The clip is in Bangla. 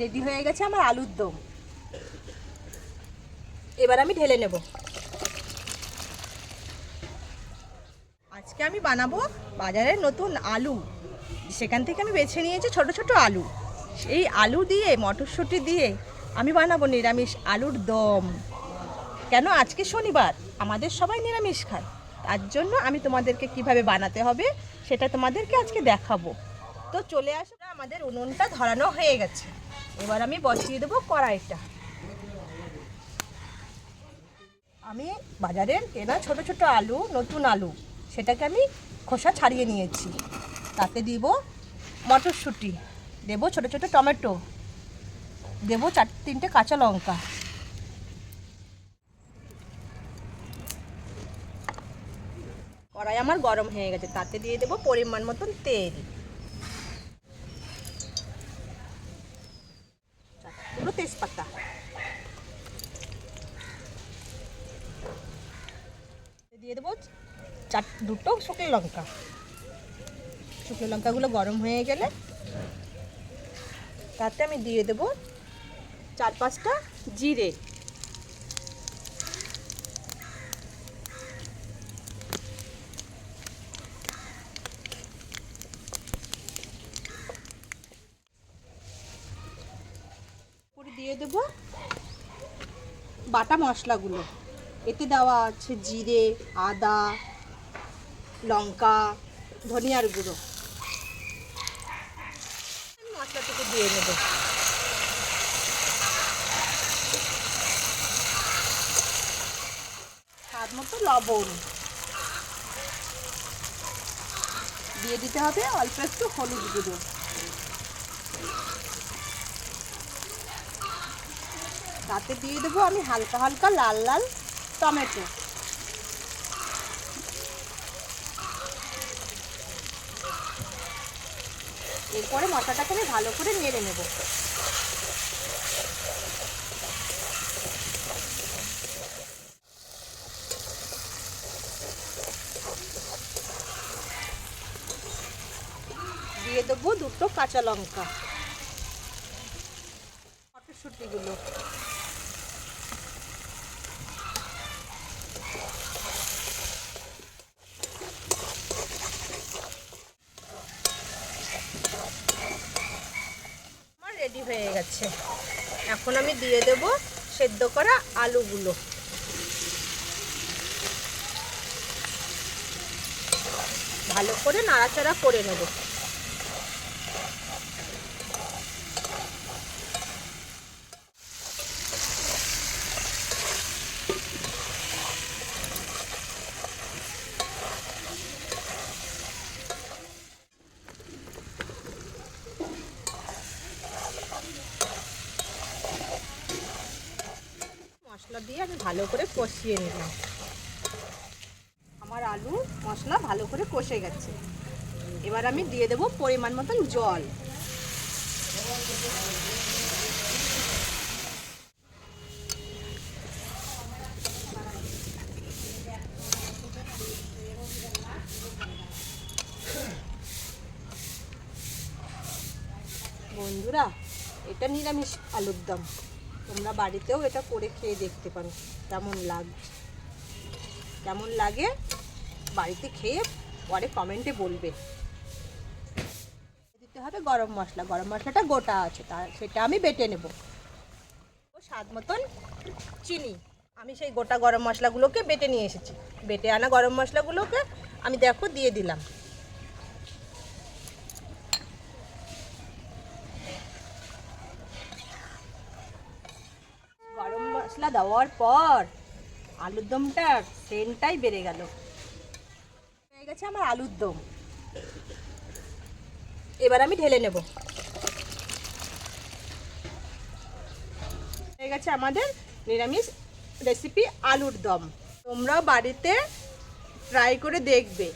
রেডি হয়ে গেছে আমার আলুর দম। এবার আমি ঢেলে নেব। আজকে আমি বানাবো বাজারের নতুন আলু। সেখান থেকে আমি বেছে নিয়েছি ছোট ছোট আলু। সেই আলু দিয়ে, মটরশুঁটি দিয়ে আমি বানাবো নিরামিষ আলুর দম। কেন? আজকে শনিবার। আমাদের সবাই নিরামিষ খায়। তার জন্য আমি তোমাদেরকে কীভাবে বানাতে হবে সেটা তোমাদেরকে আজকে দেখাবো। তো চলে আসো। আমাদের উনুনটা ধরানো হয়ে গেছে। এবার আমি বসিয়ে দেবো কড়াইটা। আমি বাজারের কেনা ছোট ছোট আলু, নতুন আলু, সেটাকে আমি খোসা ছাড়িয়ে নিয়েছি। তাতে দিব মটরশুঁটি, দেবো ছোট ছোট টমেটো, দেবো চার, তিনটে কাঁচা লঙ্কা। কড়াই আমার গরম হয়ে গেছে, তাতে দিয়ে দেবো পরিমাণ মতন তেল। তেজপাতা দিয়ে দেবো চার দুটো শুকনো লঙ্কা। শুকনো লঙ্কাগুলো গরম হয়ে গেলে তাতে আমি দিয়ে দেবো চার পাঁচটা জিরে করে দিয়ে দেবো বাটা মশলাগুলো। এতে দেওয়া আছে জিরে, আদা, লঙ্কা, ধনিয়ার গুঁড়ো। মশলাটুকু দিয়ে নেব। স্বাদ মতো লবণ। দিয়ে দিতে হবে অল্প একটু হলুদ গুঁড়ো। তাতে দিয়ে দেবো আমি হালকা হালকা লাল লাল টমেটো। এরপরে মশলাটাকে আমি ভালো করে নেড়ে নেব। দিয়ে দেবো দুটো কাঁচা লঙ্কা আমার রেডি হয়ে গেছে এখন আমি দিয়ে দেব সেদ্ধ করা আলুগুলো। ভালো করে নাড়াচাড়া করে নেব। মশলা দিয়ে আমি ভালো করে কষিয়ে নিলাম। আমার আলু মশলা ভালো করে কষে গেছে। এবার আমি দিয়ে দেবো পরিমাণ মতন জল। বন্ধুরা, এটা নিরামিষ আলুর দম। তোমরা বাড়িতেও এটা করে খেয়ে দেখতে পারো, কেমন লাগছে কেমন লাগে। বাড়িতে খেয়ে পরে কমেন্টে বলবে। দিতে হবে গরম মশলা, গরম মশলাটা গোটা আছে, তা সেটা আমি বেটে নেব। ও স্বাদ মতন চিনি, আমি সেই গোটা গরম মশলাগুলোকে বেটে নিয়ে এসেছি। বেটে আনা গরম মশলাগুলোকে আমি দেখো দিয়ে দিলাম গরম মশলা দেওয়ার পর আলুর দমটার সেন্টটাই বেড়ে গেল। হয়ে গেছে আমার আলুর দম। এবার আমি ঢেলে নেব। হয়ে গেছে আমাদের নিরামিষ রেসিপি আলুর দম। তোমরাও বাড়িতে ট্রাই করে দেখবে।